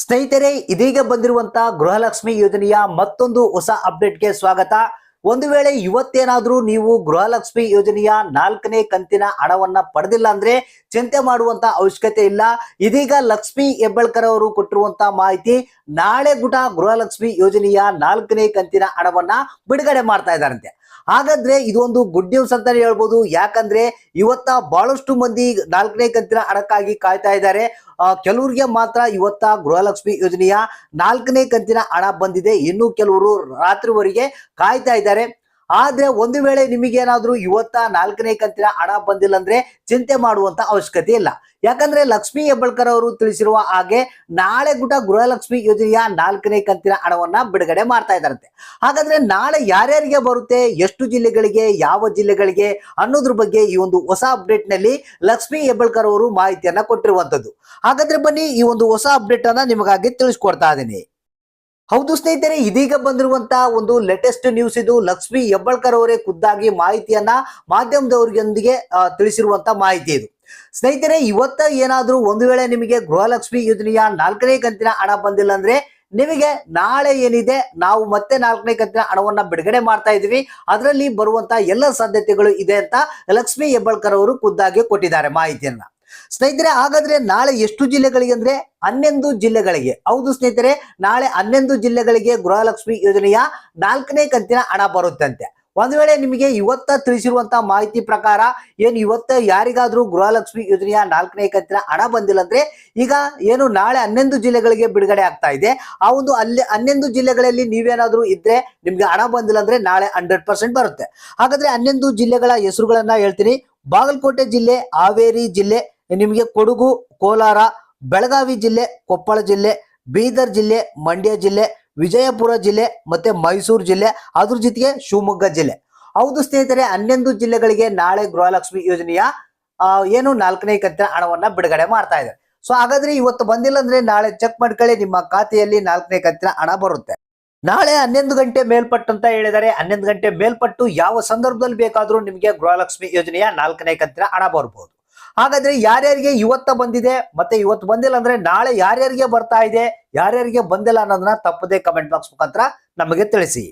ಸ್ನೇಹಿತರೆ, ಇದೀಗ ಬಂದಿರುವಂತಹ ಗೃಹಲಕ್ಷ್ಮಿ ಯೋಜನೆಯ ಮತ್ತೊಂದು ಹೊಸ ಅಪ್ಡೇಟ್ಗೆ ಸ್ವಾಗತ. ಒಂದು ವೇಳೆ ಇವತ್ತೇನಾದ್ರೂ ನೀವು ಗೃಹಲಕ್ಷ್ಮಿ ಯೋಜನೆಯ ನಾಲ್ಕನೇ ಕಂತಿನ ಹಣವನ್ನ ಪಡೆದಿಲ್ಲ ಅಂದ್ರೆ ಚಿಂತೆ ಮಾಡುವಂತ ಅವಶ್ಯಕತೆ ಇಲ್ಲ. ಇದೀಗ ಲಕ್ಷ್ಮಿ ಹೆಬ್ಬಳ್ಕರ್ ಅವರು ಕೊಟ್ಟಿರುವಂತ ಮಾಹಿತಿ, ನಾಳೆ ಗುಟ ಗೃಹಲಕ್ಷ್ಮಿ ಯೋಜನೆಯ ನಾಲ್ಕನೇ ಕಂತಿನ ಹಣವನ್ನ ಬಿಡುಗಡೆ ಮಾಡ್ತಾ ಇದ್ದಾರಂತೆ. ಹಾಗಾದ್ರೆ ಇದೊಂದು ಗುಡ್ ನ್ಯೂಸ್ ಅಂತಾನೆ ಹೇಳ್ಬೋದು. ಯಾಕಂದ್ರೆ ಇವತ್ತ ಬಹಳಷ್ಟು ಮಂದಿ ನಾಲ್ಕನೇ ಕಂತಿನ ಹಣಕ್ಕಾಗಿ ಕಾಯ್ತಾ ಇದ್ದಾರೆ. ಕೆಲವರಿಗೆ ಮಾತ್ರ ಇವತ್ತ ಗೃಹಲಕ್ಷ್ಮಿ ಯೋಜನೆಯ ನಾಲ್ಕನೇ ಕಂತಿನ ಹಣ ಬಂದಿದೆ. ಇನ್ನು ಕೆಲವರು ರಾತ್ರಿವರೆಗೆ ಕಾಯ್ತಾ ಇದ್ದಾರೆ. ಆದ್ರೆ ಒಂದು ವೇಳೆ ನಿಮಗೇನಾದ್ರೂ ಇವತ್ತ ನಾಲ್ಕನೇ ಕಂತಿನ ಹಣ ಬಂದಿಲ್ಲ ಅಂದ್ರೆ ಚಿಂತೆ ಮಾಡುವಂತ ಅವಶ್ಯಕತೆ ಇಲ್ಲ. ಯಾಕಂದ್ರೆ ಲಕ್ಷ್ಮಿ ಹೆಬ್ಬಳ್ಕರ್ ಅವರು ತಿಳಿಸಿರುವ ಹಾಗೆ ನಾಳೆ ಗುಟ ಗೃಹಲಕ್ಷ್ಮಿ ಯೋಜನೆಯ ನಾಲ್ಕನೇ ಕಂತಿನ ಹಣವನ್ನ ಬಿಡುಗಡೆ ಮಾಡ್ತಾ ಇದ್ದಾರಂತೆ. ಹಾಗಾದ್ರೆ ನಾಳೆ ಯಾರ್ಯಾರಿಗೆ ಬರುತ್ತೆ, ಎಷ್ಟು ಜಿಲ್ಲೆಗಳಿಗೆ, ಯಾವ ಜಿಲ್ಲೆಗಳಿಗೆ ಅನ್ನೋದ್ರ ಬಗ್ಗೆ ಈ ಒಂದು ಹೊಸ ಅಪ್ಡೇಟ್ನಲ್ಲಿ ಲಕ್ಷ್ಮಿ ಹೆಬ್ಬಳ್ಕರ್ ಅವರು ಮಾಹಿತಿಯನ್ನ ಕೊಟ್ಟಿರುವಂತದ್ದು. ಹಾಗಾದ್ರೆ ಬನ್ನಿ ಈ ಒಂದು ಹೊಸ ಅಪ್ಡೇಟ್ ಅನ್ನ ನಿಮಗಾಗಿ ತಿಳಿಸ್ಕೊಡ್ತಾ ಇದ್ದೀನಿ. ಹೌದು ಸ್ನೇಹಿತರೆ, ಇದೀಗ ಬಂದಿರುವಂತಹ ಒಂದು ಲೇಟೆಸ್ಟ್ ನ್ಯೂಸ್ ಇದು. ಲಕ್ಷ್ಮಿ ಹೆಬ್ಬಳ್ಕರ್ ಅವರೇ ಖುದ್ದಾಗಿ ಮಾಹಿತಿಯನ್ನ ಮಾಧ್ಯಮದವರಿಗೆ ತಿಳಿಸಿರುವಂತ ಮಾಹಿತಿ ಇದು. ಸ್ನೇಹಿತರೆ, ಇವತ್ತ ಏನಾದ್ರೂ ಒಂದು ವೇಳೆ ನಿಮಗೆ ಗೃಹಲಕ್ಷ್ಮಿ ಯೋಜನೆಯ ನಾಲ್ಕನೇ ಕಂತಿನ ಹಣ ಬಂದಿಲ್ಲ ಅಂದ್ರೆ ನಿಮಗೆ ನಾಳೆ ಏನಿದೆ, ನಾವು ಮತ್ತೆ ನಾಲ್ಕನೇ ಕಂತಿನ ಹಣವನ್ನ ಬಿಡುಗಡೆ ಮಾಡ್ತಾ ಇದೀವಿ ಅದರಲ್ಲಿ ಬರುವಂತ ಎಲ್ಲ ಸಾಧ್ಯತೆಗಳು ಇದೆ ಅಂತ ಲಕ್ಷ್ಮಿ ಹೆಬ್ಬಳ್ಕರ್ ಅವರು ಖುದ್ದಾಗಿ ಕೊಟ್ಟಿದ್ದಾರೆ ಮಾಹಿತಿಯನ್ನ. ಸ್ನೇಹಿತರೆ, ಹಾಗಾದ್ರೆ ನಾಳೆ ಎಷ್ಟು ಜಿಲ್ಲೆಗಳಿಗೆ ಅಂದ್ರೆ ಹನ್ನೊಂದು ಜಿಲ್ಲೆಗಳಿಗೆ? ಹೌದು ಸ್ನೇಹಿತರೆ, ನಾಳೆ ಹನ್ನೊಂದು ಜಿಲ್ಲೆಗಳಿಗೆ ಗೃಹಲಕ್ಷ್ಮಿ ಯೋಜನೆಯ ನಾಲ್ಕನೇ ಕಂತಿನ ಹಣ ಬರುತ್ತಂತೆ. ಒಂದ್ ವೇಳೆ ನಿಮಗೆ ಇವತ್ತ ತಿಳಿಸಿರುವಂತಹ ಮಾಹಿತಿ ಪ್ರಕಾರ ಏನು ಇವತ್ತ ಯಾರಿಗಾದ್ರೂ ಗೃಹಲಕ್ಷ್ಮಿ ಯೋಜನೆಯ ನಾಲ್ಕನೇ ಕಂತಿನ ಹಣ ಬಂದಿಲ್ಲ ಅಂದ್ರೆ ಈಗ ಏನು ನಾಳೆ ಹನ್ನೊಂದು ಜಿಲ್ಲೆಗಳಿಗೆ ಬಿಡುಗಡೆ ಆಗ್ತಾ ಇದೆ. ಆ ಒಂದು ಅಲ್ಲಿ ಹನ್ನೊಂದು ಜಿಲ್ಲೆಗಳಲ್ಲಿ ನೀವೇನಾದ್ರೂ ಇದ್ರೆ ನಿಮ್ಗೆ ಹಣ ಬಂದಿಲ್ಲ ಅಂದ್ರೆ ನಾಳೆ ಹಂಡ್ರೆಡ್ ಪರ್ಸೆಂಟ್ ಬರುತ್ತೆ. ಹಾಗಾದ್ರೆ ಹನ್ನೊಂದು ಜಿಲ್ಲೆಗಳ ಹೆಸರುಗಳನ್ನ ಹೇಳ್ತೀನಿ. ಬಾಗಲಕೋಟೆ ಜಿಲ್ಲೆ, ಹಾವೇರಿ ಜಿಲ್ಲೆ ನಿಮಗೆ ಕೊಡಗು, ಕೋಲಾರ, ಬೆಳಗಾವಿ ಜಿಲ್ಲೆ, ಕೊಪ್ಪಳ ಜಿಲ್ಲೆ, ಬೀದರ್ ಜಿಲ್ಲೆ, ಮಂಡ್ಯ ಜಿಲ್ಲೆ, ವಿಜಯಪುರ ಜಿಲ್ಲೆ ಮತ್ತೆ ಮೈಸೂರು ಜಿಲ್ಲೆ, ಅದ್ರ ಜೊತೆಗೆ ಶಿವಮೊಗ್ಗ ಜಿಲ್ಲೆ. ಹೌದು ಸ್ನೇಹಿತರೆ, ಹನ್ನೊಂದು ಜಿಲ್ಲೆಗಳಿಗೆ ನಾಳೆ ಗೃಹಲಕ್ಷ್ಮಿ ಯೋಜನೆಯ ಏನು ನಾಲ್ಕನೇ ಕಂತಿನ ಹಣವನ್ನ ಬಿಡುಗಡೆ ಮಾಡ್ತಾ ಇದೆ ಸೊ ಹಾಗಾದ್ರೆ ಇವತ್ತು ಬಂದಿಲ್ಲ ಅಂದ್ರೆ ನಾಳೆ ಚೆಕ್ ಮಾಡ್ಕೊಳ್ಳಿ, ನಿಮ್ಮ ಖಾತೆಯಲ್ಲಿ ನಾಲ್ಕನೇ ಕಂತಿನ ಹಣ ಬರುತ್ತೆ. ನಾಳೆ ಹನ್ನೊಂದು ಗಂಟೆ ಮೇಲ್ಪಟ್ಟು ಅಂತ ಹೇಳಿದರೆ, ಹನ್ನೊಂದು ಗಂಟೆ ಮೇಲ್ಪಟ್ಟು ಯಾವ ಸಂದರ್ಭದಲ್ಲಿ ಬೇಕಾದರೂ ನಿಮಗೆ ಗೃಹಲಕ್ಷ್ಮಿ ಯೋಜನೆಯ ನಾಲ್ಕನೇ ಕಂತಿನ ಹಣ ಬರ್ಬೋದು. ಹಾಗಾದ್ರೆ ಯಾರ್ಯಾರಿಗೆ ಇವತ್ತ ಬಂದಿದೆ ಮತ್ತೆ ಇವತ್ತು ಬಂದಿಲ್ಲ ಅಂದ್ರೆ ನಾಳೆ ಯಾರ್ಯಾರಿಗೆ ಬರ್ತಾ ಇದೆ, ಯಾರ್ಯಾರಿಗೆ ಬಂದಿಲ್ಲ ಅನ್ನೋದನ್ನ ತಪ್ಪದೆ ಕಮೆಂಟ್ ಬಾಕ್ಸ್ ಮುಖಾಂತರ ನಮಗೆ ತಿಳಿಸಿ.